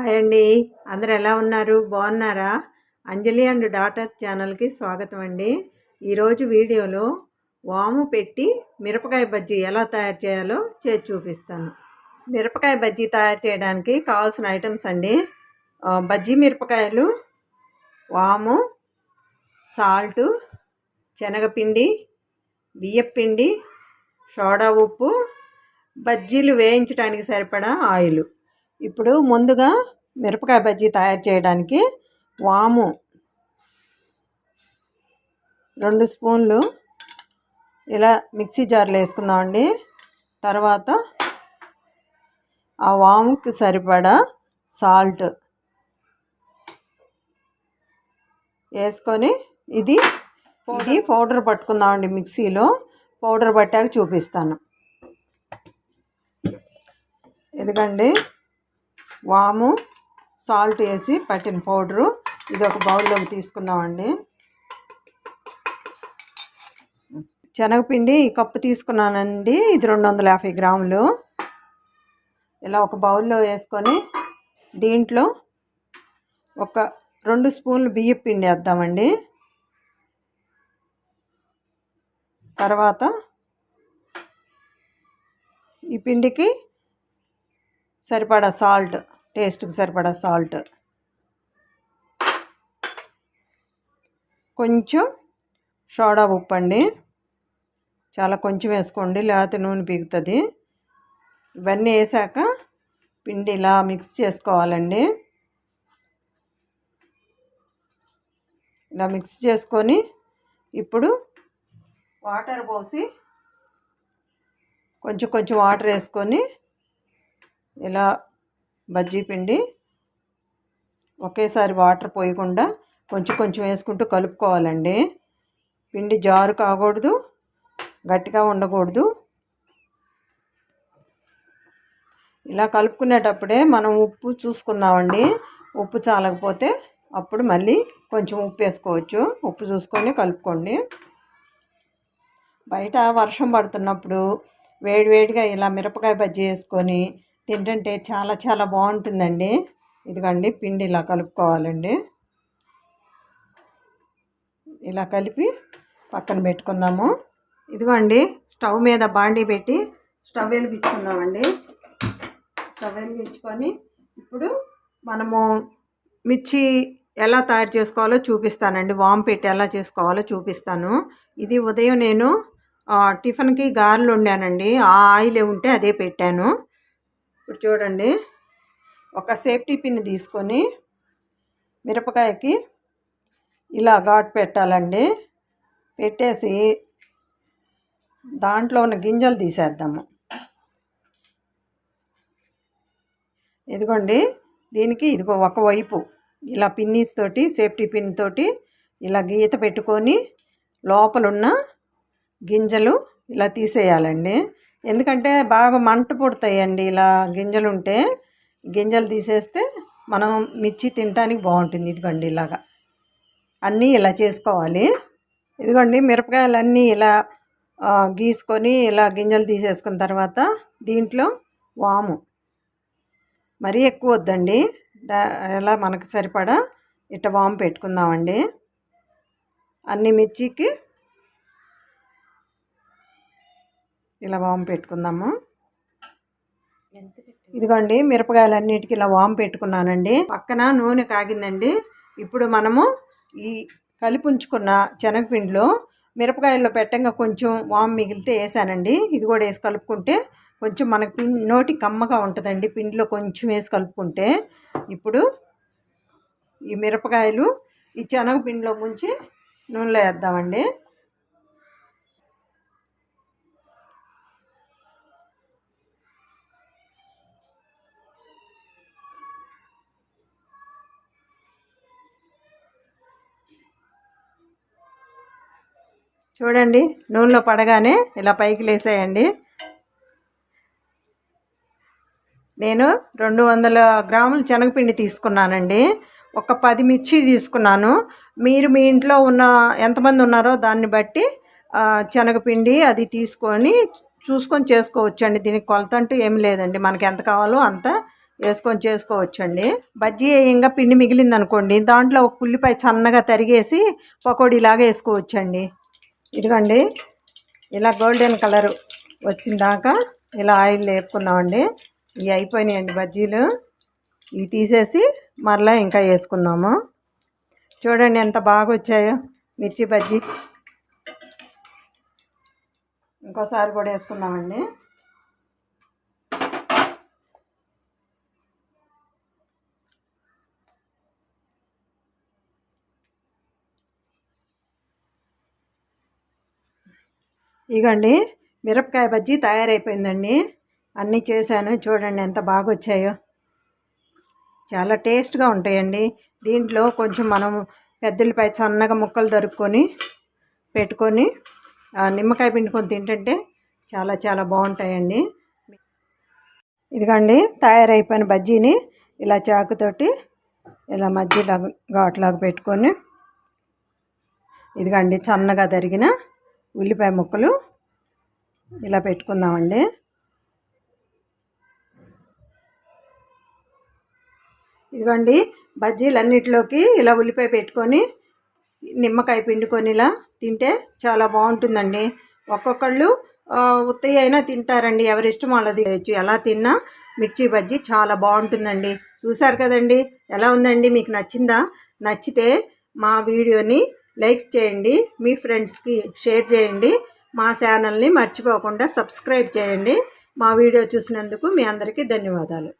Hi అండి. అందరు ఎలా ఉన్నారు? బాగున్నారా? అంజలి అండ్ డాటర్ ఛానల్కి స్వాగతం అండి. ఈరోజు వీడియోలో వాము పెట్టి మిరపకాయ బజ్జీ ఎలా తయారు చేయాలో చేసి చూపిస్తాను. మిరపకాయ బజ్జీ తయారు చేయడానికి కావాల్సిన ఐటమ్స్ అండి. బజ్జీ మిరపకాయలు వాము సాల్టు శనగపిండి బియ్యపిండి సోడా ఉప్పు బజ్జీలు వేయించడానికి సరిపడా ఆయిలు. ఇప్పుడు ముందుగా మిరపకాయ బజ్జీ తయారు చేయడానికి వాము రెండు స్పూన్లు ఇలా మిక్సీ జార్లో వేసుకుందామండి. తర్వాత ఆ వాముకి సరిపడా సాల్ట్ వేసుకొని ఇది ఇది పౌడర్ పట్టుకుందామండి మిక్సీలో. పౌడర్ పట్టాక చూపిస్తాను. ఎందుకండి వాము సాల్ట్ వేసి పట్టిన పౌడరు. ఇది ఒక బౌల్లోకి తీసుకుందామండి. శనగపిండి ఈ కప్పు తీసుకున్నానండి. ఇది రెండు వందల యాభై గ్రాములు. ఇలా ఒక బౌల్లో వేసుకొని దీంట్లో ఒక రెండు స్పూన్లు బియ్యం పిండి వేద్దామండి. తర్వాత ఈ పిండికి సరిపడా సాల్ట్ టేస్ట్కి సరిపడా సాల్ట్. కొంచెం సోడా ఉప్పు అండి. చాలా కొంచెం వేసుకోండి లేకపోతే నూనె పీగుతుంది ఇవన్నీ వేసాక పిండి ఇలా మిక్స్ చేసుకోవాలండి. ఇలా మిక్స్ చేసుకొని ఇప్పుడు వాటర్ పోసి కొంచెం కొంచెం వాటర్ వేసుకొని ఇలా బజ్జీ పిండి ఒకేసారి వాటర్ పోయకుండా కొంచెం కొంచెం వేసుకుంటూ కలుపుకోవాలండి. పిండి జారు కాకూడదు గట్టిగా ఉండకూడదు. ఇలా కలుపుకునేటప్పుడే మనం ఉప్పు చూసుకుందామండి. ఉప్పు చాలకపోతే అప్పుడు మళ్ళీ కొంచెం ఉప్పు వేసుకోవచ్చు. ఉప్పు చూసుకొని కలుపుకోండి. బయట వర్షం పడుతున్నప్పుడు వేడివేడిగా ఇలా మిరపకాయ బజ్జీ వేసుకొని తింటుంటే చాలా చాలా బాగుంటుందండి. ఇదిగండి పిండి ఇలా కలుపుకోవాలండి. ఇలా కలిపి పక్కన పెట్టుకుందాము. ఇదిగోండి స్టవ్ మీద బాండీ పెట్టి స్టవ్ వెలిగించుకుందామండి. స్టవ్ వెలిగించుకొని ఇప్పుడు మనము మిర్చి ఎలా తయారు చేసుకోవాలో చూపిస్తానండి. వామ్ పెట్టి ఎలా చేసుకోవాలో చూపిస్తాను. ఇది ఉదయం నేను టిఫిన్కి గారెలు వండానండి. ఆ ఆయిల్ ఉంటే అదే పెట్టాను. ఇప్పుడు చూడండి. ఒక సేఫ్టీ పిన్ తీసుకొని మిరపకాయకి ఇలా ఘాటు పెట్టాలండి. పెట్టేసి దాంట్లో ఉన్న గింజలు తీసేద్దాము. ఇదిగోండి. దీనికి ఇదిగో ఒకవైపు ఇలా పిన్నీస్ తోటి సేఫ్టీ పిన్ తోటి ఇలా గీత పెట్టుకొని లోపలున్న గింజలు ఇలా తీసేయాలండి. ఎందుకంటే బాగా మంట పుడతాయండి ఇలా గింజలు ఉంటే గింజలు తీసేస్తే మనం మిర్చి తినడానికి బాగుంటుంది ఇదిగోండి ఇలాగా. అన్నీ ఇలా చేసుకోవాలి. ఇదిగోండి మిరపకాయలన్నీ ఇలా గీసుకొని ఇలా గింజలు తీసేసుకున్న తర్వాత దీంట్లో వాము. మరీ ఎక్కువ వద్దండి. దా ఎలా మనకు సరిపడా ఇట్ట వాము పెట్టుకుందామండి. అన్ని మిర్చికి ఇలా వాము పెట్టుకుందాము. ఇదిగోండి మిరపకాయలన్నిటికీ ఇలా వాము పెట్టుకున్నానండి. పక్కన నూనె కాగిందండి. ఇప్పుడు మనము ఈ కలిపి ఉంచుకున్న శనగపిండిలో మిరపకాయల్లో పెట్టంగా కొంచెం వాము మిగిలితే వేసానండి. ఇది కూడా వేసి కలుపుకుంటే కొంచెం మనకి పిండి నోటి కమ్మగా ఉంటుందండి. పిండిలో కొంచెం వేసి కలుపుకుంటే ఇప్పుడు ఈ మిరపకాయలు ఈ శనగపిండిలో ముంచి నూనెలో వేద్దామండి. చూడండి నూనెలో పడగానే ఇలా పైకి లేసేయండి. నేను రెండు వందల గ్రాముల శనగపిండి తీసుకున్నానండి. ఒక పది మిర్చి తీసుకున్నాను. మీరు మీ ఇంట్లో ఉన్న ఎంతమంది ఉన్నారో దాన్ని బట్టి శనగపిండి అది తీసుకొని చూసుకొని చేసుకోవచ్చండి. దీనికి కొలత అంటూ ఏం లేదండి. మనకి ఎంత కావాలో అంత వేసుకొని చేసుకోవచ్చండి. బజ్జీ ఇంకా పిండి మిగిలిందనుకోండి దాంట్లో ఒక ఉల్లిపాయ సన్నగా తరిగేసి పకోడీలాగా వేసుకోవచ్చండి. ఇదిగోండి ఇలా గోల్డెన్ కలర్ వచ్చిందాక ఇలా ఆయిల్ వేపుకున్నామండి ఇవి అయిపోయినాయండి బజ్జీలు. ఇవి తీసేసి మరలా ఇంకా వేసుకుందాము. చూడండి ఎంత బాగా వచ్చాయో మిర్చి బజ్జీ. ఇంకోసారి కూడా వేసుకుందామండి. ఇగండి మిరపకాయ బజ్జీ తయారైపోయిందండి. అన్నీ చేశాను. చూడండి ఎంత బాగా వచ్చాయో చాలా టేస్ట్గా ఉంటాయండి. దీంట్లో కొంచెం మనం పెద్దలపై సన్నగా ముక్కలు దొరుకుకొని పెట్టుకొని నిమ్మకాయ పిండుకొని తింటుంటే చాలా చాలా బాగుంటాయండి. ఇదిగండి తయారైపోయిన బజ్జీని ఇలా చాకుతోటి ఇలా మధ్యలో ఘాట్లాగా పెట్టుకొని ఇదిగండి సన్నగా తరిగిన ఉల్లిపాయ ముక్కలు ఇలా పెట్టుకుందామండి. ఇదిగోండి బజ్జీలన్నిటిలోకి ఇలా ఉల్లిపాయ పెట్టుకొని నిమ్మకాయ పిండుకొని ఇలా తింటే చాలా బాగుంటుందండి. ఒక్కొక్కళ్ళు ఉత్తయ్య అయినా తింటారండి ఎవరి ఇష్టం వాళ్ళది ఎలా తిన్నా మిర్చి బజ్జీ చాలా బాగుంటుందండి. చూసారు కదండి ఎలా ఉందండి? మీకు నచ్చిందా? నచ్చితే మా వీడియోని లైక్ చేయండి మీ ఫ్రెండ్స్కి షేర్ చేయండి మా ఛానల్ని మర్చిపోకుండా సబ్స్క్రైబ్ చేయండి. మా వీడియో చూసినందుకు మీ అందరికీ ధన్యవాదాలు.